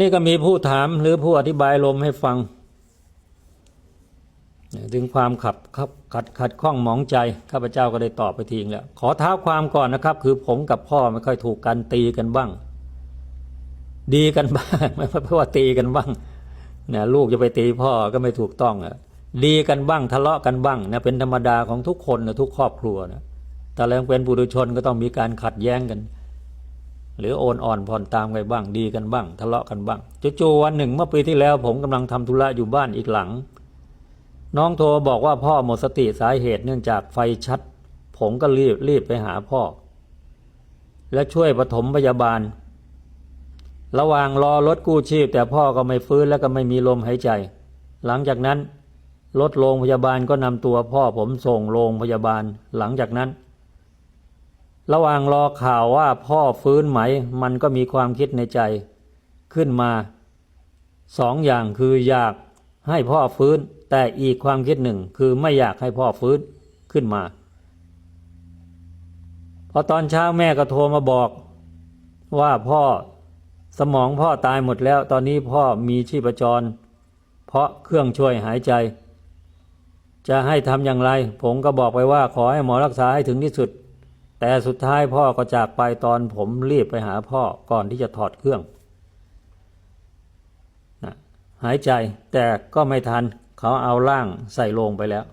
นี่ก็มีผู้ถามหรือผู้อธิบายลมให้ฟัง ถึงความขับขับขัดขัดข้องหมองใจข้าพเจ้าก็ได้ตอบไปทีงแล้วขอเท้าความก่อนนะครับ คือผมกับพ่อไม่ค่อยถูกกันตีกันบ้าง ดีกันบ้างไม่เพราะว่าตีกันบ้างเนี่ยลูกจะไปตีพ่อก็ไม่ถูกต้องอะดีกันบ้างทะเลาะกันบ้างนะเป็นธรรมดาของทุกคนนะทุกครอบครัวนะแต่แล้วเป็นปุถุชนก็ต้องมีการขัดแย้งกัน หรือโอนอ่อนผ่อนตามกันบ้างดีกันบ้าง ทะเลาะกันบ้างจู่ๆวันหนึ่งเมื่อปีที่แล้ว ผมกำลังทำธุระอยู่บ้านอีกหลัง น้องโทรบอกว่าพ่อหมดสติสาเหตุเนื่องจากไฟชัด ผมก็รีบรีบไปหาพ่อ และช่วยปฐมพยาบาล ระหว่างรอรถกู้ชีพ แต่พ่อก็ไม่ฟื้นและก็ไม่มีลมหายใจ หลังจากนั้นรถโรงพยาบาลก็นำตัวพ่อผมส่งโรงพยาบาล หลังจากนั้น ระหว่างรอข่าวว่าพ่อฟื้นไหม มันก็มีความคิดในใจ ขึ้นมาสองอย่างคืออยากให้พ่อฟื้น แต่อีกความคิดหนึ่งคือไม่อยากให้พ่อฟื้นขึ้นมา พอตอนเช้าแม่ก็โทรมาบอกว่าพ่อสมองพ่อตายหมดแล้ว ตอนนี้พ่อมีชีพจร เพราะเครื่องช่วยหายใจ จะให้ทำอย่างไร ผมก็บอกไปว่าขอให้หมอรักษาให้ถึงที่สุด แต่สุดท้ายพ่อก็จากไปตอนผมรีบไปหาพ่อก่อนที่จะถอดเครื่องนะหายใจแต่ก็ไม่ทันเขาเอาร่างใส่โลงไปแล้ว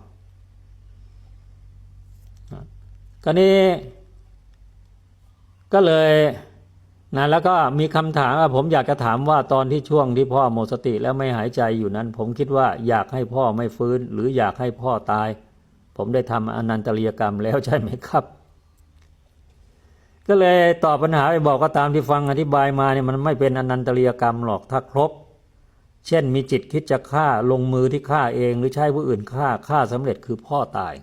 ก็นี้ก็เลยนะแล้วก็มีคำถามว่าผมอยากจะถามว่าตอนที่ช่วงที่พ่อหมดสติแล้วไม่หายใจอยู่นั้น ผมคิดว่าอยากให้พ่อไม่ฟื้น หรืออยากให้พ่อตาย ผมได้ทำอนันตริยกรรมแล้วใช่ไหมครับ ก็เลยตอบปัญหาไปบอกก็ตามที่ฟังอธิบายมาเนี่ยมันไม่เป็นอนันตริยกรรมหรอกถ้าครบ เช่นมีจิตคิดจะฆ่าลงมือที่ฆ่าเอง หรือใช้ผู้อื่นฆ่าฆ่าสำเร็จคือพ่อตาย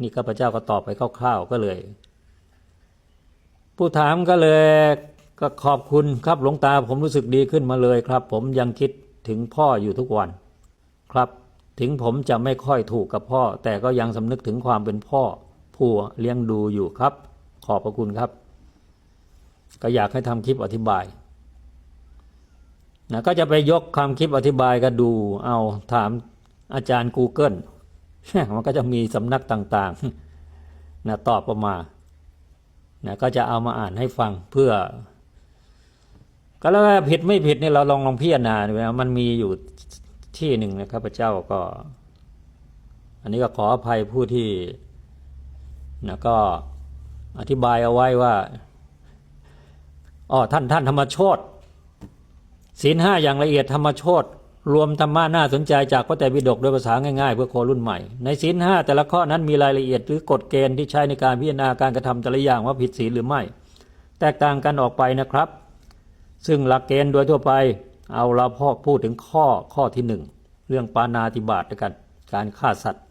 นี่ข้าพเจ้าก็ตอบไปคร่าวๆก็เลย ผู้ถามก็เลยก็ขอบคุณครับหลวงตาผมรู้สึกดีขึ้นมาเลยครับ ผมยังคิดถึงพ่ออยู่ทุกวัน ครับถึงผมจะไม่ค่อยถูกกับพ่อ แต่ก็ยังสำนึกถึงความเป็นพ่อ ผู้เลี้ยงดูอยู่ครับ ขอบพระคุณครับ ก็อยากให้ทำคลิปอธิบายนะก็จะไปยกคำคลิปอธิบายก็ดู เอาถามอาจารย์ Google มันก็จะมีสำนักต่างๆนะตอบออกมานะก็จะเอามาอ่านให้ฟังเพื่อ ก็แล้วผิดไม่ผิดนี่เราลองลองพิจารณาดูนะมันมีอยู่ที่หนึ่งนะครับพระเจ้าก็ อันนี้ก็ขออภัยผู้ที่นะก็อธิบายเอาไว้ว่า อ๋อท่านท่านธรรมโชตศีลห้าอย่างละเอียดธรรมโชตรวมธรรมะน่าสนใจจากพระไตรปิฎกโดยภาษาง่ายๆ เพื่อคนรุ่นใหม่ ในศีลห้าแต่ละข้อนั้นมีรายละเอียดหรือกฎเกณฑ์ที่ใช้ในการพิจารณาการกระทำแต่ละอย่างว่าผิดศีลหรือไม่ แตกต่างกันออกไปนะครับ ซึ่งหลักเกณฑ์โดยทั่วไป เอาเราพอพูดถึงข้อข้อที่หนึ่งเรื่องปานาติบาตด้วยกัน การฆ่าสัตว์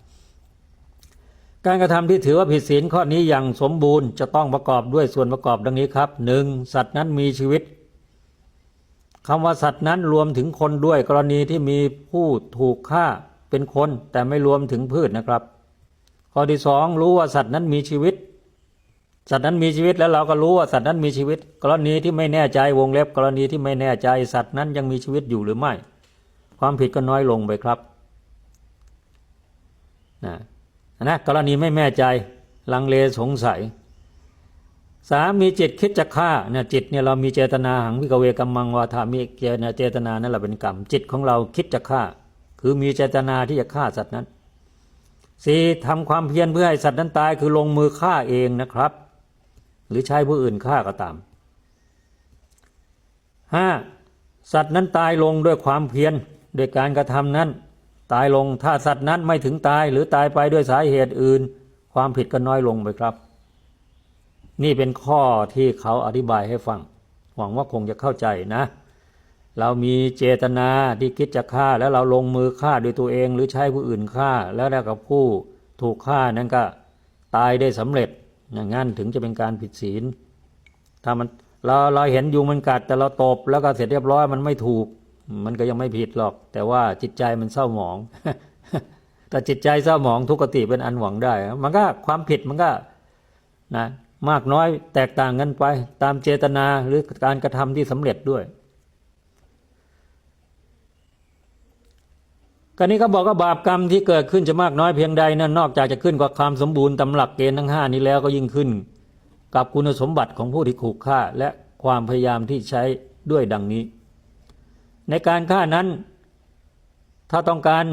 การกระทำที่ถือว่าผิดศีลข้อนี้อย่างสมบูรณ์จะต้องประกอบด้วยส่วนประกอบดังนี้ครับหนึ่งสัตว์นั้นมีชีวิตคำว่าสัตว์นั้นรวมถึงคนด้วยกรณีที่มีผู้ถูกฆ่าเป็นคนแต่ไม่รวมถึงพืชนะครับ ข้อที่สองรู้ว่าสัตว์นั้นมีชีวิต สัตว์นั้นมีชีวิตแล้วเราก็รู้ว่าสัตว์นั้นมีชีวิต กรณีที่ไม่แน่ใจวงเล็บกรณีที่ไม่แน่ใจสัตว์นั้นยังมีชีวิตอยู่หรือไม่ ความผิดก็น้อยลงไปครับนะ นะกรณีไม่แน่ใจลังเลสงสัยสามมีจิตคิดจะฆ่าเนี่ยจิตเนี่ยเรามีเจตนาหังวิกเวกัมมังวาทามิเจตนาเจตนานั่นแหละเป็นกรรม จิตของเราคิดจะฆ่า คือมีเจตนาที่จะฆ่าสัตว์นั้นสี่ทำความเพียรเพื่อให้สัตว์นั้นตายคือลงมือฆ่าเองนะครับ หรือใช้ผู้อื่นฆ่าก็ตามห้าสัตว์นั้นตายลงด้วยความเพียรโดยการกระทำนั้น ตายลงถ้าสัตว์นั้นไม่ถึงตายหรือตายไปด้วยสาเหตุอื่น ความผิดก็น้อยลงไปครับ นี่เป็นข้อที่เขาอธิบายให้ฟัง หวังว่าคงจะเข้าใจนะ เรามีเจตนาที่คิดจะฆ่าแล้วเราลงมือฆ่าด้วยตัวเอง หรือใช้ผู้อื่นฆ่าแล้วแล้วกับผู้ถูกฆ่านั้นก็ตายได้สำเร็จอย่างนั้นถึงจะเป็นการผิดศีลถ้ามันเราเราเห็นยุงมันกัดแต่เราตบแล้วก็เสร็จเรียบร้อยมันไม่ถูก มันก็ยังไม่ผิดหรอก แต่ว่าจิตใจมันเศร้าหมองแต่จิตใจเศร้าหมองทุกขติเป็นอันหวังได้ มันก็ความผิดมันก็นะมากน้อยแตกต่างกันไป ตามเจตนาหรือการกระทำที่สำเร็จด้วยกรนี้เขาบอกว่าบาปกรรมที่เกิดขึ้นจะมากน้อยเพียงใดนั้นนอกจากจะขึ้นกว่าความสมบูรณ์ตำหลักเกณฑ์ทั้งห้านี้แล้วก็ยิ่งขึ้น กับคุณสมบัติของผู้ที่ขู่ฆ่าและความพยายามที่ใช้ด้วยดังนี้ ในการฆ่านั้น ถ้าต้องการ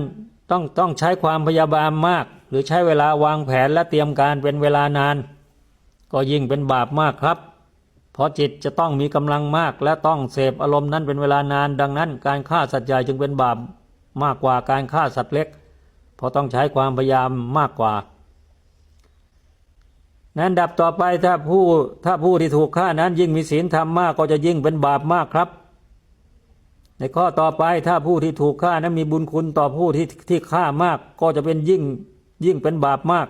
ต้องต้องใช้ความพยาบาลมาก หรือใช้เวลาวางแผนและเตรียมการเป็นเวลานาน ก็ยิ่งเป็นบาปมากครับ เพราะจิตจะต้องมีกำลังมาก และต้องเสพอารมณ์นั้นเป็นเวลานาน ดังนั้น การฆ่าสัตว์ใหญ่จึงเป็นบาปมากกว่าการฆ่าสัตว์เล็ก เพราะต้องใช้ความพยายามมากกว่านั้นดับต่อไปถ้าผู้ถ้าผู้ที่ถูกฆ่านั้นยิ่งมีศีลธรรมมากก็จะยิ่งเป็นบาปมากครับ ในข้อต่อไปถ้าผู้ที่ถูกฆ่านั้นมีบุญคุณต่อผู้ที่ที่ฆ่ามาก ก็จะเป็นยิ่งยิ่งเป็นบาปมาก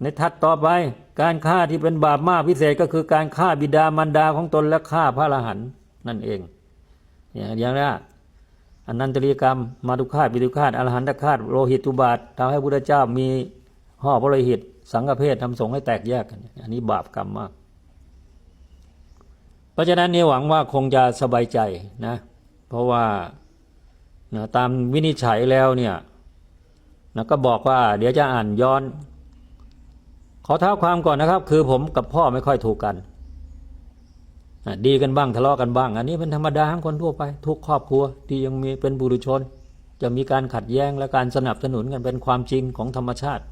ในทัดต่อไปการฆ่าที่เป็นบาปมากพิเศษก็คือการฆ่าบิดามารดาของตนและฆ่าพระอรหันต์นั่นเอง อย่างอย่างนี้อนันตริยกรรม มาตุคาตปิตุคาตอรหันตคาตโลหิตตุบาททำให้พุทธเจ้ามีห่อพระโลหิต สังฆเพศทำสงให้แตกแยกกันอันนี้บาปกรรมมาก เพราะฉะนั้นเนี่ยหวังว่าคงจะสบายใจนะ เพราะว่านะตามวินิจฉัยแล้วเนี่ยนะก็บอกว่าเดี๋ยวจะอ่านย้อน ขอเท้าความก่อนนะครับ คือผมกับพ่อไม่ค่อยถูกกันอะดีกันบ้างทะเลาะกันบ้าง อันนี้เป็นธรรมดาของคนทั่วไป ทุกครอบครัวที่ยังมีเป็นบุรุชน จะมีการขัดแย้งและการสนับสนุนกันเป็นความจริงของธรรมชาติ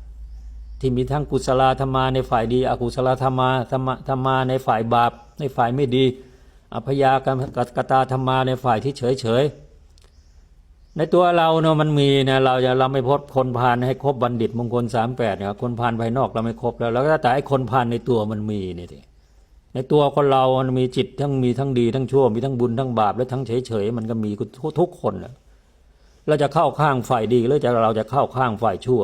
ที่มีทั้งกุศลธรรมาในฝ่ายดี อกุศลธรรมาธรรมธรรมาในฝ่ายบาป ในฝ่ายไม่ดี อภยากรรมกตาธรรมาในฝ่ายที่เฉยเฉยในตัวเราเนาะมันมีนะเราจะเราไม่พบคนพาลให้ครบบัณฑิตมงคลสามแปดเนี่ยคนพาลภายนอกเราไม่ครบแล้ว แล้วก็แต่ไอ้คนพาลในตัวมันมีนี่ทีในตัวคนเรามันมีจิตทั้งมีทั้งดีทั้งชั่วมีทั้งบุญทั้งบาปและทั้งเฉยเฉยมันก็มีทุกทุกคนเราจะเข้าข้างฝ่ายดีหรือจะเราจะเข้าข้างฝ่ายชั่ว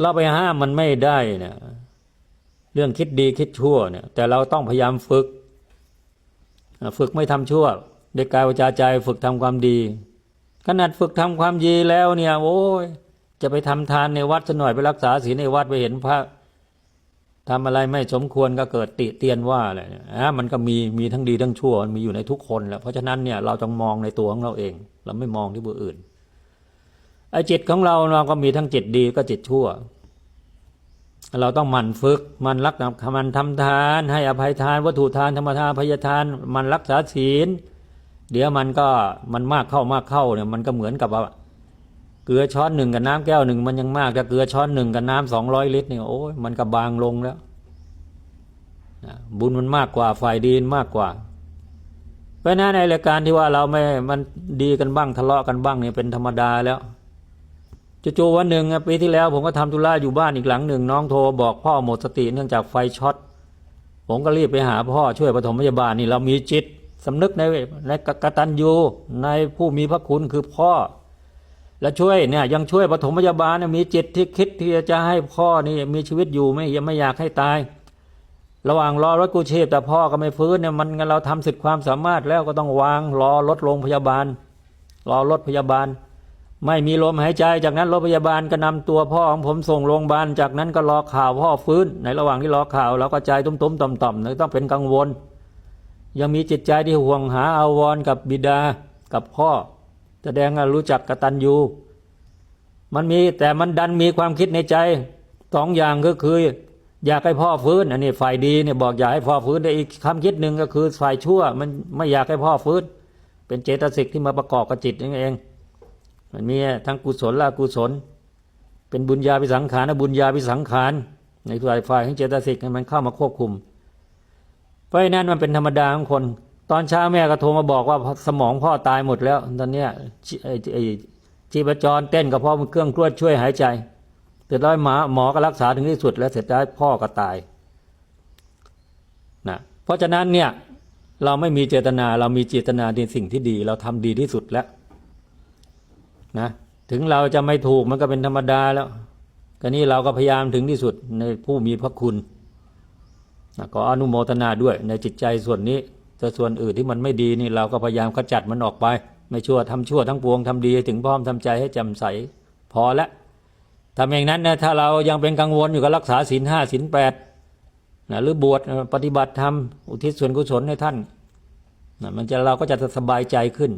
เราไปห้ามมันไม่ได้เนี่ยเรื่องคิดดีคิดชั่วเนี่ย แต่เราต้องพยายามฝึก ฝึกไม่ทำชั่วเด็กกายวาจาใจฝึกทำความดี ขนาดฝึกทำความดีแล้วเนี่ย โอ้ยจะไปทำทานในวัดสัหน่อยไปรักษาศีลในวัดไปเห็นพระทำอะไรไม่สมควรก็เกิดติเตียนว่าอะไรเนี่ยอะมันก็มีมีทั้งดีทั้งชั่วมันมีอยู่ในทุกคนแหละเพราะฉะนั้นเนี่ยเราต้องมองในตัวของเราเอง เราไม่มองที่ผู้อื่น ไอ้จิตของเราเราก็มีทั้งจิตดีก็จิตชั่ว เราต้องมันฝึก มันรักมันทำทาน ให้อภัยทาน วัตถุทานธรรมทานพยทาน มันรักษาศีล เดี๋ยวมันก็มันมากเข้ามากเข้าเนี่ยมันก็เหมือนกับว่าเกลือช้อนหนึ่งกับน้ำแก้วหนึ่งมันยังมากแต่เกลือช้อนหนึ่งกับน้ำสองร้อยลิตรเนี่ยโอ้ยมันก็บางลงแล้วนะบุญมันมากกว่าฝ่ายดีมากกว่า เพราะนั้นในรายการที่ว่าเราไม่มันดีกันบ้างทะเลาะกันบ้างเนี่ยเป็นธรรมดาแล้ว จู่ๆวันหนึ่งปีที่แล้ว ผมก็ทำธุระอยู่บ้านอีกหลังหนึ่งน้องโทรบอกพ่อหมดสติเนื่องจากไฟช็อตผมก็รีบไปหาพ่อช่วยปฐมพยาบาลนี่เรามีจิตสำนึกในในกตัญญูในผู้มีพระคุณคือพ่อ และช่วยเนี่ยยังช่วยปฐมพยาบาลมีจิตที่คิดที่จะให้พ่อนี่มีชีวิตอยู่ไม่ยังไม่อยากให้ตาย ระหว่างรอรถกู้ชีพแต่พ่อก็ไม่ฟื้นเนี่ยมันเราทำสุดความสามารถแล้วก็ต้องวางรอรถโรงพยาบาล รอรถพยาบาล ไม่มีลมหายใจ จากนั้นรถพยาบาลก็นำตัวพ่อของผมส่งโรงพยาบาล จากนั้นก็รอข่าวพ่อฟื้น ในระหว่างที่รอข่าวเราก็ใจตุ้มๆต่อมๆเลยต้องเป็นกังวล ยังมีจิตใจที่ห่วงหาอาวรกับบิดากับพ่อ แสดงรู้จักกตัญญูมันมีแต่มันดันมีความคิดในใจสองอย่างก็คือ อยากให้พ่อฟื้นอันนี้ฝ่ายดีเนี่ยบอกอยากให้พ่อฟื้นแต่อีกคำคิดหนึ่งก็คือฝ่ายชั่ว มันไม่อยากให้พ่อฟื้น เป็นเจตสิกที่มาประกอบกับจิตนั่นเอง มันมีทั้งกุศลและอกุศล เป็นบุญญาพิสังขารและบุญญาพิสังขารในตัวฝ่ายของเจตสิกมันเข้ามาควบคุม เพราะนั้นมันเป็นธรรมดาของคน ตอนเช้าแม่ก็โทรมาบอกว่าสมองพ่อตายหมดแล้ว ตอนเนี้ยไอ้ชีพจรเต้นกับพ่อมันเครื่องกล้วยช่วยหายใจเสร็จแล้วหมอหมอก็รักษาถึงที่สุดแล้วเสร็จแล้วพ่อก็ตายนะเพราะฉะนั้นเนี่ยเราไม่มีเจตนาเรามีเจตนาในสิ่งที่ดี เราทำดีที่สุดแล้ว นะถึงเราจะไม่ถูกมันก็เป็นธรรมดาแล้วก็นี่เราก็พยายามถึงที่สุดในผู้มีพระคุณนะก็อนุโมทนาด้วยในจิตใจส่วนนี้แต่ส่วนอื่นที่มันไม่ดีนี่เราก็พยายามขจัดมันออกไป ไม่ชั่วทำชั่วทั้งปวงทำดีถึงพร้อมทำใจให้แจำใสพอละทำอย่างนั้นนะถ้าเรายังเป็นกังวลอยู่กับรักษาศีลห้าศีลแปดนะหรือบวชปฏิบัติธรรมอุทิศส่วนกุศลให้ท่านนะมันจะเราก็จะสบายใจขึ้น